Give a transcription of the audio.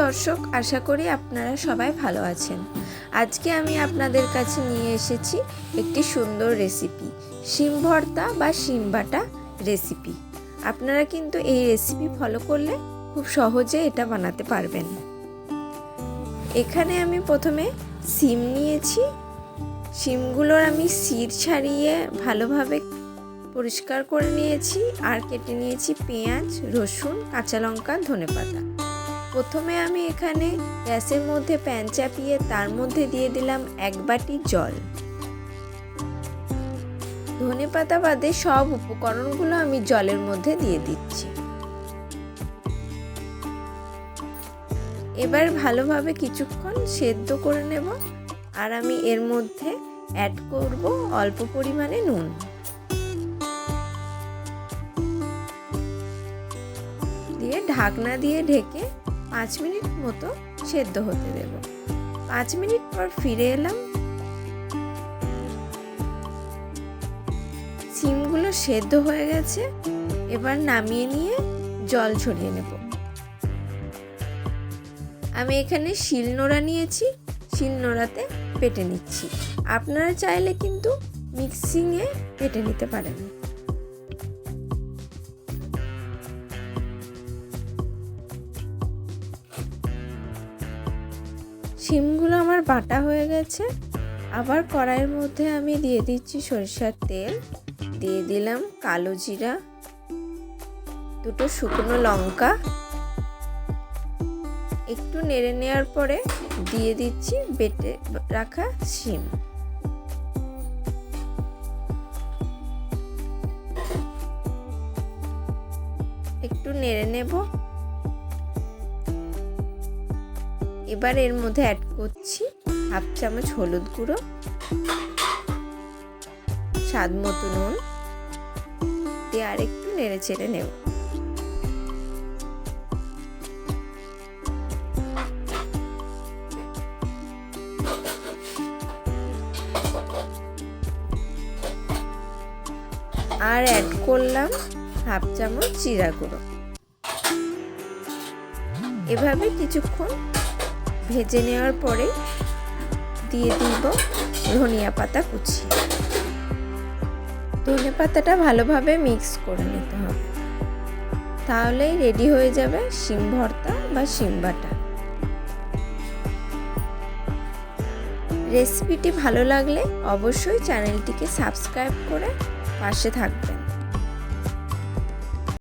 দর্শক, আশা করি আপনারা সবাই ভালো আছেন। আজকে আমি আপনাদের কাছে নিয়ে এসেছি একটি সুন্দর রেসিপি শিম ভর্তা বা শিম বাটা রেসিপি আপনারা কিন্তু এই রেসিপি ফলো করলে খুব সহজে এটা বানাতে পারবেন। এখানে আমি প্রথমে সিম নিয়েছি। সিমগুলোর আমি সির ছাড়িয়ে ভালোভাবে পরিষ্কার করে নিয়েছি। আর কেটে নিয়েছি পেঁয়াজ, রসুন, কাঁচা লঙ্কা, ধনেপাতা। প্রথমে আমি এখানে গ্যাসের মধ্যে প্যান চাপিয়ে তার মধ্যে দিয়ে দিলাম এক বাটি জল। ধনেপাতা বাদে সব উপকরণগুলো আমি জলের মধ্যে দিয়ে দিচ্ছি। এবার ভালোভাবে কিছুক্ষণ সেদ্ধ করে নেব আর আমি এর মধ্যে অ্যাড করব অল্প পরিমাণে নুন। দিয়ে ঢাকনা দিয়ে ঢেকে পাঁচ মিনিট মতো সেদ্ধ হতে দেব। পাঁচ মিনিট পর ফিরে এলাম। সিমগুলো সেদ্ধ হয়ে গেছে। এবার নামিয়ে নিয়ে জল ছড়িয়ে নেব। আমি এখানে শিলনোড়া নিয়েছি। শিলনোড়াতে পেটে নিচ্ছি। আপনারা চাইলে কিন্তু মিক্সিংয়ে পেটে নিতে পারেন। শিমগুলো আমার বাটা হয়ে গেছে। আবার কড়াইয়ের মধ্যে আমি দিয়ে দিচ্ছি সরিষার তেল। দিয়ে দিলাম কালো জিরা, দুটো শুকনো লঙ্কা। একটু নেড়ে নেওয়ার পরে দিয়ে দিচ্ছি বেটে রাখা শিম। একটু নেড়ে নেব। এবার এর মধ্যে অ্যাড করছি হাফ চামচ হলুদ গুঁড়ো, স্বাদ মতো নুন দিয়ে আর একটু নেড়ে চেড়ে নেব। আর অ্যাড করলাম হাফ চামচ জিরা গুঁড়ো। এভাবে কিছুক্ষণ ভেজে নেওয়ার পরে দিয়ে দিব ধনিয়া পাতা কুচি। ধনে পাতাটা ভালোভাবে মিক্স করে নিতে হবে। তাহলেই রেডি হয়ে যাবে শিম ভর্তা বা শিম বাটা। রেসিপিটি ভালো লাগলে অবশ্যই চ্যানেলটিকে সাবস্ক্রাইব করে পাশে থাকবেন।